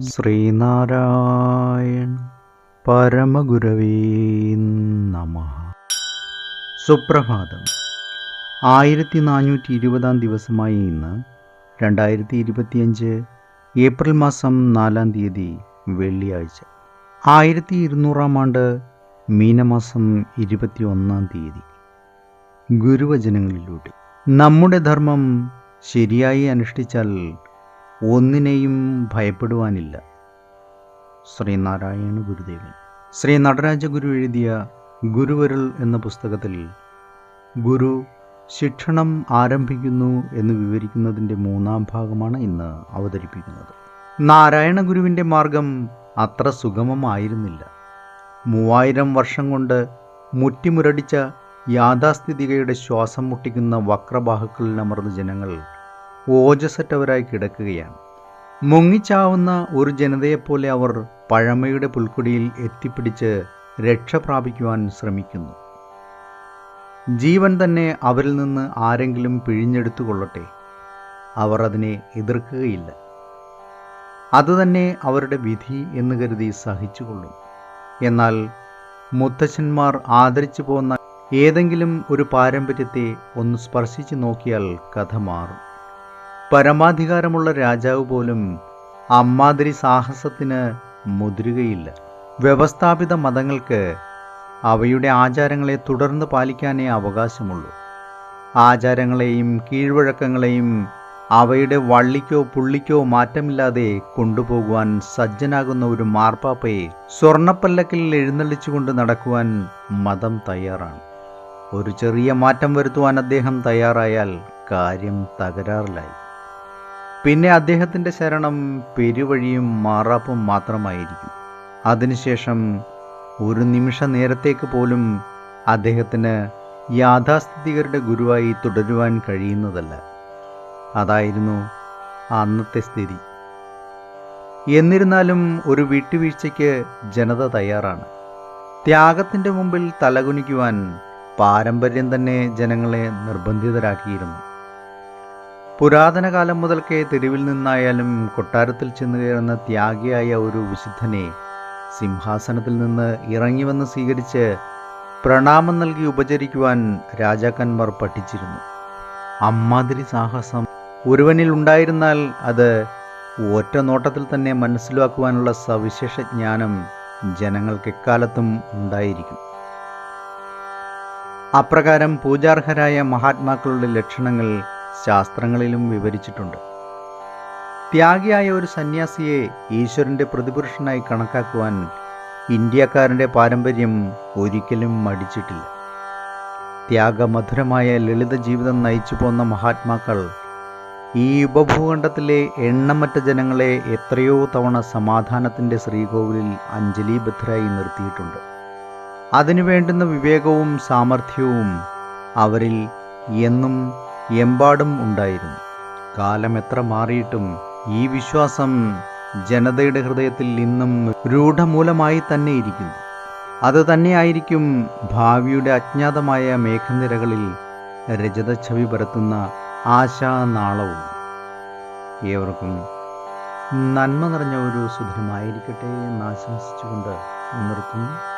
ശ്രീനാരായണ പരമഗുരവേ നമ. സുപ്രഭാതം. ആയിരത്തി നാനൂറ്റി ഇരുപതാം ദിവസമായ ഇന്ന് രണ്ടായിരത്തി ഇരുപത്തിയഞ്ച് ഏപ്രിൽ മാസം നാലാം തീയതി വെള്ളിയാഴ്ച. ആയിരത്തി ഇരുന്നൂറാം ആണ്ട് മീനമാസം ഇരുപത്തി ഒന്നാം തീയതി. ഗുരുവചനങ്ങളിലൂടെ. നമ്മുടെ ധർമ്മം ശരിയായി അനുഷ്ഠിച്ചാൽ ഒന്നിനെയും ഭയപ്പെടുവാനില്ല. ശ്രീനാരായണ ഗുരുദേവൻ. ശ്രീ നടരാജ ഗുരു എഴുതിയ ഗുരുവരുൾ എന്ന പുസ്തകത്തിൽ ഗുരു ശിക്ഷണം ആരംഭിക്കുന്നു എന്ന് വിവരിക്കുന്നതിന്റെ മൂന്നാം ഭാഗമാണ് ഇന്ന് അവതരിപ്പിക്കുന്നത്. നാരായണ ഗുരുവിന്റെ മാർഗം അത്ര സുഗമമായിരുന്നില്ല. മൂവായിരം വർഷം കൊണ്ട് മുറ്റിമുരടിച്ച യാഥാസ്ഥിതികയുടെ ശ്വാസം മുട്ടിക്കുന്ന വക്രബാഹുക്കളിൽ അമർന്ന ജനങ്ങൾ ഓജസറ്റവരായി കിടക്കുകയാണ്. മുങ്ങിച്ചാവുന്ന ഒരു ജനതയെപ്പോലെ അവർ പഴമയുടെ പുൽക്കൊടിയിൽ എത്തിപ്പിടിച്ച് രക്ഷ പ്രാപിക്കുവാൻ ശ്രമിക്കുന്നു. ജീവൻ തന്നെ അവരിൽ നിന്ന് ആരെങ്കിലും പിഴിഞ്ഞെടുത്തു കൊള്ളട്ടെ അവർ അതിനെ എതിർക്കുകയില്ല. അതുതന്നെ അവരുടെ വിധി എന്ന് കരുതി സഹിച്ചുകൊള്ളും. എന്നാൽ മുത്തച്ഛന്മാർ ആദരിച്ചു പോന്ന ഏതെങ്കിലും ഒരു പാരമ്പര്യത്തെ ഒന്ന് സ്പർശിച്ചു നോക്കിയാൽ കഥ മാറും. പരമാധികാരമുള്ള രാജാവ് പോലും അമ്മാതിരി സാഹസത്തിന് മുതിരുകയില്ല. വ്യവസ്ഥാപിത മതങ്ങൾക്ക് അവയുടെ ആചാരങ്ങളെ തുടർന്ന് പാലിക്കാനേ അവകാശമുള്ളൂ. ആചാരങ്ങളെയും കീഴ്വഴക്കങ്ങളെയും അവയുടെ വള്ളിക്കോ പുള്ളിക്കോ മാറ്റമില്ലാതെ കൊണ്ടുപോകുവാൻ സജ്ജനാകുന്ന ഒരു മാർപ്പാപ്പയെ സ്വർണപ്പല്ലക്കിൽ എഴുന്നള്ളിച്ചുകൊണ്ട് നടക്കുവാൻ മതം തയ്യാറാണ്. ഒരു ചെറിയ മാറ്റം വരുത്തുവാൻ അദ്ദേഹം തയ്യാറായാൽ കാര്യം തകരാറിലായി. പിന്നെ അദ്ദേഹത്തിന്റെ ശരണം പെരുവഴിയും മാറാപ്പും മാത്രമായിരിക്കും. അതിനുശേഷം ഒരു നിമിഷ നേരത്തേക്ക് പോലും അദ്ദേഹത്തിന് യാഥാസ്ഥിതികരുടെ ഗുരുവായി തുടരുവാൻ കഴിയുന്നതല്ല. അതായിരുന്നു അന്നത്തെ സ്ഥിതി. എന്നിരുന്നാലും ഒരു വിട്ടുവീഴ്ചയ്ക്ക് ജനത തയ്യാറാണ്. ത്യാഗത്തിന്റെ മുമ്പിൽ തലകുനിക്കുവാൻ പാരമ്പര്യം തന്നെ ജനങ്ങളെ നിർബന്ധിതരാക്കിയിരുന്നു. പുരാതന കാലം മുതൽക്കേ തെരുവിൽ നിന്നായാലും കൊട്ടാരത്തിൽ ചെന്ന് കയറുന്ന ത്യാഗിയായ ഒരു വിശുദ്ധനെ സിംഹാസനത്തിൽ നിന്ന് ഇറങ്ങി വന്ന് സ്വീകരിച്ച് പ്രണാമം നൽകി ഉപചരിക്കുവാൻ രാജാക്കന്മാർ പഠിച്ചിരുന്നു. അമ്മാതിരി സാഹസം ഒരുവനിൽ ഉണ്ടായിരുന്നാൽ അത് ഒറ്റ നോട്ടത്തിൽ തന്നെ മനസ്സിലാക്കുവാനുള്ള സവിശേഷ ജ്ഞാനം ജനങ്ങൾക്ക് എക്കാലത്തും ഉണ്ടായിരിക്കും. അപ്രകാരം പൂജാർഹരായ മഹാത്മാക്കളുടെ ലക്ഷണങ്ങൾ ശാസ്ത്രങ്ങളിലും വിവരിച്ചിട്ടുണ്ട്. ത്യാഗിയായ ഒരു സന്യാസിയെ ഈശ്വരന്റെ പ്രതിപുരുഷനായി കണക്കാക്കുവാൻ ഇന്ത്യക്കാരന്റെ പാരമ്പര്യം ഒരിക്കലും മടിച്ചിട്ടില്ല. ത്യാഗമധുരമായ ലളിത ജീവിതം നയിച്ചു പോന്ന മഹാത്മാക്കൾ ഈ ഉപഭൂഖണ്ഡത്തിലെ എണ്ണമറ്റ ജനങ്ങളെ എത്രയോ തവണ സമാധാനത്തിന്റെ ശ്രീകോവിലിൽ അഞ്ജലിബദ്ധരായി നിർത്തിയിട്ടുണ്ട്. അതിനു വേണ്ടുന്ന വിവേകവും സാമർഥ്യവും അവരിൽ എന്നും എമ്പാടും ഉണ്ടായിരുന്നു. കാലം എത്ര മാറിയിട്ടും ഈ വിശ്വാസം ജനതയുടെ ഹൃദയത്തിൽ ഇന്നും രൂഢമൂലമായി തന്നെ ഇരിക്കുന്നു. അത് തന്നെയായിരിക്കും ഭാവിയുടെ അജ്ഞാതമായ മേഘനിരകളിൽ രജതച്ഛവി പരത്തുന്ന ആശാനാളവും ഏവർക്കും നന്മ നിറഞ്ഞ ഒരു സുധനമായിരിക്കട്ടെ എന്ന് ആശംസിച്ചുകൊണ്ട് നിർത്തുന്നു.